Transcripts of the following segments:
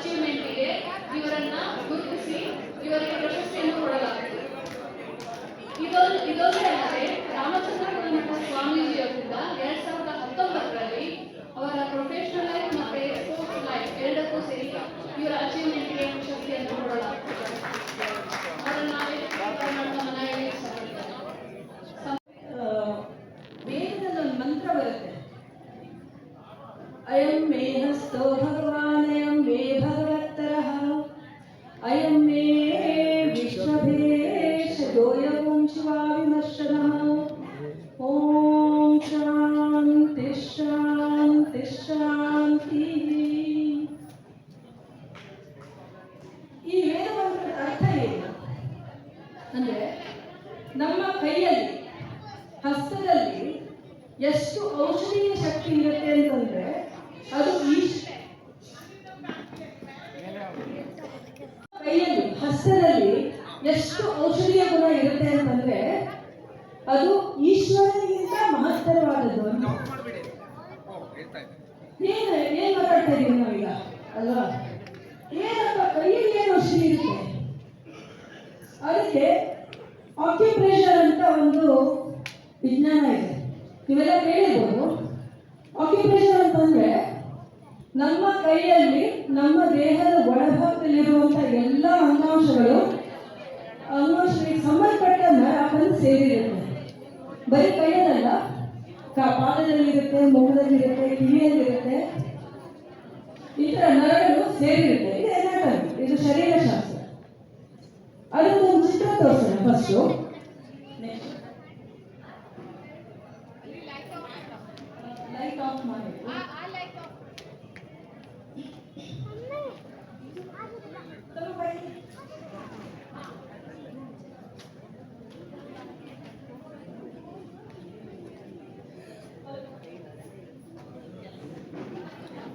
ಅಚೀವ್ಮೆಂಟ್ಗೆ ಇವರನ್ನ ಗುರುತಿಸಿ ಇವರಿಗೆ ಪ್ರಶಸ್ತಿಯನ್ನು ಕೊಡಲಾಗುತ್ತದೆ ಇದೊಂದು, ಇದೊಂದೇ ಅಲ್ಲದೆ ರಾಮಚಂದ್ರ ಗುಣಮಠ ಸ್ವಾಮೀಜಿ ಅವರಿಂದ ಎರಡ್ ಸಾವಿರದ ಹತ್ತೊಂಬತ್ತರಲ್ಲಿ ಅವರ ಪ್ರೊಫೆಷನಲ್ ಲೈಫ್ ಮತ್ತೆ ಸ್ಪೋರ್ಟ್ಸ್ ಲೈಫ್ ಎರಡಕ್ಕೂ ಸೇರಿ ಇವರ ಅಚೀವ್ಮೆಂಟ್ಗೆ ಪ್ರಶಸ್ತಿಯನ್ನು ಕೊಡಲಾಗುತ್ತದೆ. ವೇದದಲ್ಲಿ ಒಂದು ಮಂತ್ರ ಬರುತ್ತೆ. ಅಯಂ ಮೇಹಸ್ತೋ ಭಗವಾನ್ ಔಷಧೀಯ ಶಕ್ತಿ ಇರುತ್ತೆ ಅಂತಂದ್ರೆ ಅದು ಕೈಯಲ್ಲಿ ಹಸ್ತದಲ್ಲಿ ಎಷ್ಟು ಔಷಧೀಯ ಗುಣ ಇರುತ್ತೆ ಅಂತಂದ್ರೆ ಅದು ಈಶ್ವರನಿಗಿಂತ ಮಹತ್ತರವಾದದ್ದು ಅಂತ. ಏನು ಏನ್ ಮಾತಾಡ್ತಾ ಇದೀವಿ ನಾವೀಗ? ಅಲ್ವಾ ಏನಪ್ಪ ಕೈಯಲ್ಲಿ ಏನು ಔಷಧಿ ಇರುತ್ತೆ ಅದಕ್ಕೆ ಆಕ್ಯುಪ್ರೆಷರ್ ಅಂತ ಒಂದು ವಿಜ್ಞಾನ ಇದೆ ನೀವೆಲ್ಲ ಕೇಳಿರ್ಬೋದು. ಆಕ್ಯುಪೇಷನ್ ಅಂತಂದ್ರೆ ನಮ್ಮ ಕೈಯಲ್ಲಿ, ನಮ್ಮ ದೇಹದ ಒಳಭಾಗದಲ್ಲಿರುವಂತಹ ಎಲ್ಲ ಅಂಗಾಂಶಗಳು, ಅಂಗಾಂಶಗಳಿಗೆ ಸಂಬಂಧಪಟ್ಟ ನರ ಬಂದು ಸೇರಿರುತ್ತೆ. ಬರೀ ಕೈಯಲ್ಲ ಪಾದದಲ್ಲಿರುತ್ತೆ, ಮುಖದಲ್ಲಿರುತ್ತೆ, ಕಿವಿಯಲ್ಲಿರುತ್ತೆ. ಈ ತರ ನರಗಳು ಸೇರಿರುತ್ತೆ. ಇದು ಎನಾಟಮಿ ಇದು ಶರೀರಶಾಸ್ತ್ರ ಅದೊಂದು ಚಿತ್ರ ತೋರಿಸೋಣ ಫಸ್ಟು ಲೈಟ್ ಆಫ್ ಮಾಡಿ ತಗೋ ಬೈ.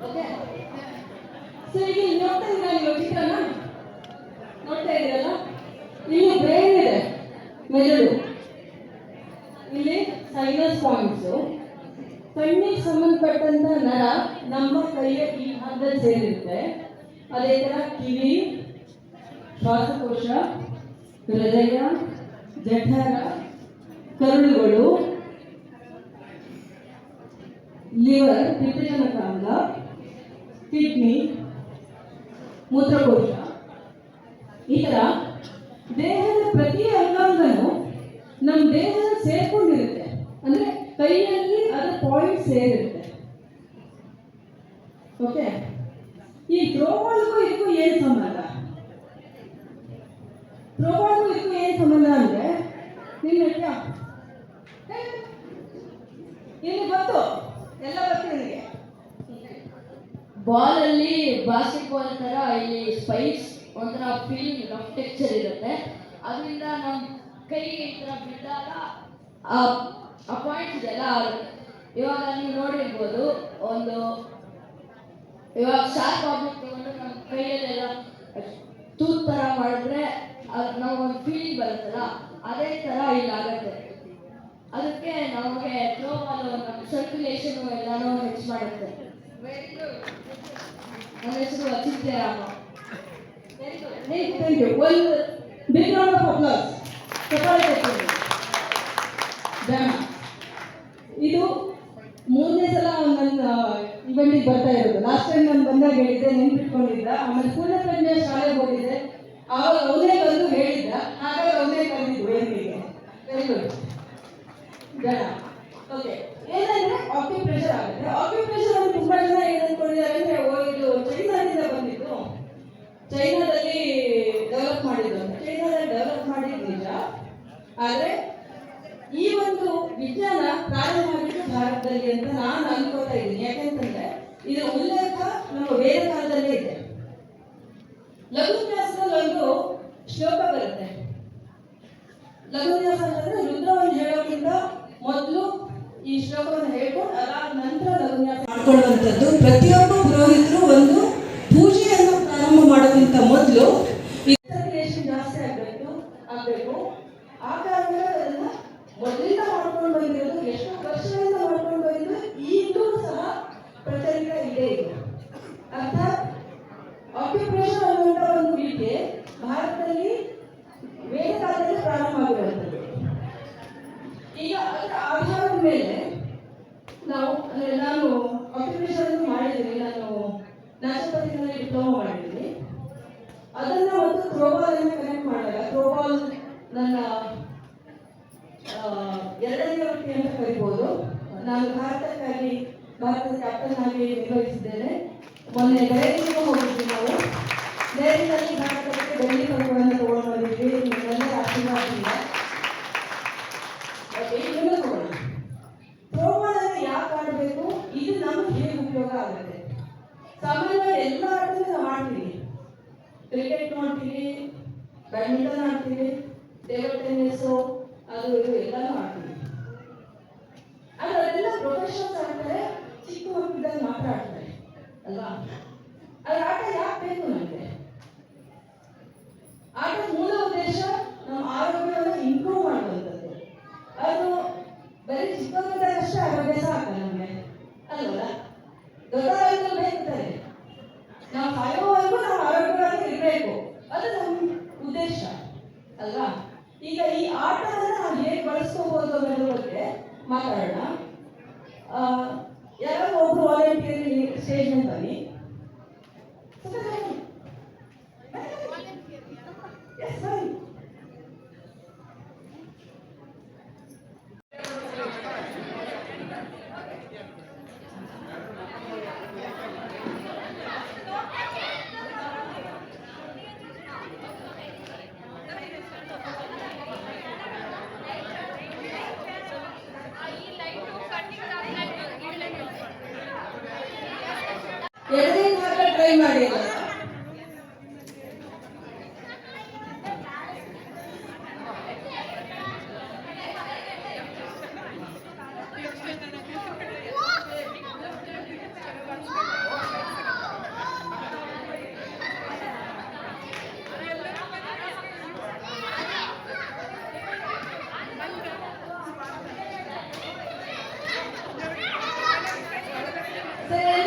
Okay. So ಈಗ ಇಲ್ಲಿ ನೋಡ್ತಾ ಇದ್ದೀರಾ ನೀವು ಚಿತ್ರನ? ನೋಡ್ತಾ ಇದ್ದೀರಲ್ಲ? ಇಲ್ಲಿ ಬ್ರೈನ್ ಇದೆ. ಮೆದುಳು. ಇಲ್ಲಿ ಸೈನಸ್ ಪಾಯಿಂಟ್ಸ್ ಕಣ್ಣಿಗೆ ಸಂಬಂಧಪಟ್ಟಂತ ನರ ನಮ್ಮ ಕೈಯ ಈ ಭಾಗದಲ್ಲಿ ಸೇರಿರುತ್ತೆ. ಅದೇ ತರ ಕಿವಿ, ಶ್ವಾಸಕೋಶ, ಹೃದಯ, ಜಠರ, ಕರುಳುಗಳು, ಲಿವರ್ ಪಿತ್ತಜನಕಾಂಗ ಕಿಡ್ನಿ, ಮೂತ್ರಕೋಶ. ಈ ತರ ದೇಹದ ಪ್ರತಿ ಅಂಗಾಂಗನು ನಮ್ಮ ದೇಹದ ಸೇರ್ಕೊಂಡಿರುತ್ತೆ. ಅಂದ್ರೆ ಕೈಯಲ್ಲಿ ಸೇರಿರುತ್ತೆ. ಓಕೆ ಈ ಥ್ರೋಬಾಲ್ಗೂ ಇದಕ್ಕೂ ಏನು ಸಂಬಂಧ? ಥ್ರೋಬಾಲ್ಗೂ ಇದಕ್ಕೂ ಏನು ಸಂಬಂಧ ಅಂದ್ರೆ ನೀನು ಹೇಳ್ತೀಯಾ ಹೇ, ನಿನಗೆ ಗೊತ್ತು. ಎಲ್ಲ ಗೊತ್ತು ನಿನಗೆ ಬಾಲ್ ಅಲ್ಲಿ ಬಾಸ್ಕೆಟ್ ಬಾಲ್ ತರ ಇಲ್ಲಿ ಸ್ಪೈಸ್ ಒಂಥರ ಫೀಲ್ ರಫ್ ಟೆಕ್ಚರ್ ಇರುತ್ತೆ. ಅದರಿಂದ ನಮ್ಮ ಕೈಗೆ ಈ ಥರ ಬಿದ್ದಾಗ ಆ ಪಾಯಿಂಟ್ ಇದೆಲ್ಲ ಆಗುತ್ತೆ. ಇವಾಗ ನೀವು ನೋಡಿರ್ಬೋದು ಒಂದು ಇವಾಗ ಶಾರ್ಪ್ ಆಬ್ಜೆಕ್ಟ್ ತಗೊಂಡು ನಮ್ಮ ಕೈಯಲ್ಲೆಲ್ಲ ತೂತ್ ಥರ ಮಾಡಿದ್ರೆ ಅದು ನಾವು ಒಂದು ಫೀಲಿಂಗ್ ಬರುತ್ತಲ್ಲ ಅದೇ ಥರ ಇಲ್ಲಾಗತ್ತೆ ಅದಕ್ಕೆ ನಮಗೆ ಥ್ರೋ ಬಾಲ್ ನಮ್ಮ ಸರ್ಕ್ಯುಲೇಷನ್ ಎಲ್ಲಾನು ಹೆಚ್ಚು ಮಾಡುತ್ತೆ. ನನ್ನ ಹೆಸರು Achitya Rama. Very good thank you ಒಂದು ಬಿಗ್ ರೌಂಡ್ ಆಫ್ ಅಪ್ಲಾಸ್ ಚಪ್ಪಾಳೆ ತಟ್ಟಿ. ಜನ ಇದು ಮೂರನೇ ಸಲ ನನ್ನ ಇವೆಂಟಿಗೆ ಬರ್ತಾ ಇರೋದು. ಲಾಸ್ಟ್ ಟೈಮ್ ನಾನು ಬಂದಾಗ ಹೇಳಿದ್ದೆ, ನೆನ್ಪಿಟ್ಕೊಂಡಿದ್ದ. ಆಮೇಲೆ ಪೂರ್ಣ ಪ್ರಜ್ಞೆ ಶಾಲೆಗೆ ಹೋಗಿದ್ದೆ. ಆವಾಗ ಅವನೇ ಬಂದು ಹೇಳಿದ್ದ. ಹಾಗಾಗಿ ಅವನೇ ಕರೆದಿದ್ದು ವೇದಿಕೆಗೆ ವೆರಿ ಗುಡ್ ಜನ ಓಕೆ ಏನಂದ್ರೆ ಆಕ್ಯುಪ್ರೆಷರ್ ಆಗುತ್ತೆ. ಆಕ್ಯುಪ್ರೆಷರ್ ಅಲ್ಲಿ ತುಂಬಾ ಜನ ಏನ್ ಅಂದ್ರೆ, ಓ, ಇದು ಚೈನಾದಿಂದ ಬಂದಿದ್ದು. ಚೈನಾದಲ್ಲಿ ಡೆವಲಪ್ ಮಾಡಿದ್ದು ಅಂತ. ಚೈನಾದಲ್ಲಿ ಡೆವಲಪ್ ಮಾಡಿದ್ದು ನಿಜ. ಆದ್ರೆ ಈ ಒಂದು ವಿಜ್ಞಾನ ಪ್ರಾರಂಭ ಭಾರತದಲ್ಲಿ ಅಂತ ನಾನು ಅನ್ಕೋತಾ ಇದ್ದೀನಿ. ಯಾಕೆಂತಂದ್ರೆ ಇದರ ಉಲ್ಲೇಖ ನಮ್ಮ ವೇದ ಕಾಲದಲ್ಲೇ ಇದೆ ಲಘುನ್ಯಾಸದಲ್ಲಿ ಒಂದು ಶ್ಲೋಕ ಬರುತ್ತೆ. ಲಘುನ್ಯಾಸ ಅಂತಂದ್ರೆ ರುದ್ರವನ್ನು ಹೇಳೋಕ್ಕಿಂತ ಮೊದಲು ಈ ಶ್ಲೋಕವನ್ನು ಹೇಳ್ಕೊಂಡು ಅದಾದ ನಂತರ ಲಘುನ್ಯಾಸ ಮಾಡ್ಕೊಳ್ಳುವಂಥದ್ದು. ಪ್ರತಿಯೊಬ್ಬ ಪುರೋಹಿತರು ಒಂದು ಭಾರತದಲ್ಲಿ ವೇದಕಾಲದಲ್ಲಿ ಪ್ರಾರಂಭವಾಗಿರುತ್ತದೆ. ಈಗ ಅದರ ಆಧಾರದ ಮೇಲೆ ನಾವು ನಾನು ಅಪ್ಲಿಕೇಶನ್ ಮಾಡಿದ್ದೀನಿ. ನಾನು ನ್ಯಾಚುರಲ್ ಡಿಪ್ಲೊಮಾ ಮಾಡಿದ್ದೀನಿ. ಅದನ್ನ ಒಂದು ಥ್ರೋಬಾಲ್ ಅನ್ನು ಕನೆಕ್ಟ್ ಮಾಡಿದಾಗ ಥ್ರೋಬಾಲ್ ನನ್ನ ಎರಡನೇ ವೃತ್ತಿ ಅಂತ ಕರಿಬೋದು. ನಾನು ಭಾರತಕ್ಕಾಗಿ, ಭಾರತದ ಕ್ಯಾಪ್ಟನ್ ಆಗಿ ನಿರ್ವಹಿಸಿದ್ದೇನೆ. ಮೊನ್ನೆ ಬೆಳಗ್ಗೆ ನಾವು ಡೈರಿನಲ್ಲಿ ಭಾರತಕ್ಕೆ ಬೆಳ್ಳಿ ಪದಕಗಳನ್ನು ತಗೊಂಡು ಬಂದಿದ್ವಿ ನಿಮ್ಮೆಲ್ಲರ ಆಶೀರ್ವಾದದಿಂದ ಓಕೆ ಇನ್ನೊಂದು ತಗೊಳ್ಳೋಣ ಥ್ರೋಬಾಲ್ ಅನ್ನು ಯಾಕೆ ಆಡಬೇಕು ಇದು ನಮ್ಗೆ ಹೇಗೆ ಉಪಯೋಗ ಆಗುತ್ತೆ. ಸಾಮಾನ್ಯವಾಗಿ ಎಲ್ಲ ಆಟದಲ್ಲಿ ನಾವು ಆಡ್ತೀವಿ ಕ್ರಿಕೆಟ್ ನೋಡ್ತೀವಿ ಬ್ಯಾಡ್ಮಿಂಟನ್ ಆಡ್ತೀವಿ ಟೇಬಲ್ ಟೆನ್ನಿಸ್ ಅದು ಇದು ಎಲ್ಲಾನು ಆಡ್ತೀವಿ ಆದ್ರೆ ಅದೆಲ್ಲ ಪ್ರೊಫೆಷನಲ್ಸ್ ಆಗ್ತಾರೆ ಚಿಕ್ಕ ಮಕ್ಕಳಲ್ಲಿ ಮಾತ್ರ ಆಡ್ತಾರೆ ಅಲ್ವಾ ಅದ್ರ ಆಟ ಯಾಕೆ ಬೇಕು ನಮಗೆ ಆಟದ ಮೂಲ ಉದ್ದೇಶ ನಮ್ಮ ಆರೋಗ್ಯವನ್ನು ಇಂಪ್ರೂವ್ ಮಾಡುವಂಥದ್ದು ಅದು ಬರೀ ಚಿಕ್ಕವರಿದ್ದಾಗಷ್ಟೇ ಆರೋಗ್ಯ ಸಾಕ ನಮಗೆ ಅಲ್ವಲ್ಲ ದೊಡ್ಡವರಾದ್ಮೇಲೆ ಬೇಕಾಗ್ತದೆ ನಾವು ಸಾಯುವವರೆಗೂ ನಾವು ಆರೋಗ್ಯವಾಗಿ ಇರಬೇಕು ಅದು ನಮ್ಮ ಉದ್ದೇಶ ಅಲ್ವಾ ಈಗ ಈ ಆಟವನ್ನು ನಾವು ಹೇಗೆ ಬಳಸ್ಕೋಬಹುದು ಅನ್ನೋದ್ರ ಬಗ್ಗೆ ಮಾತಾಡೋಣ ಆ, ಯಾರೋ ಒಬ್ರು ವಾಲಂಟಿಯರ್ ಸ್ಟೇಜ್ ಮೇಲೆ ಬನ್ನಿ Yes, ಬನ್ನಿ ಎರಡನೇ ಭಾಗ ಟ್ರೈ ಮಾಡಿ ಅಲ್ಲ? ಸರಿ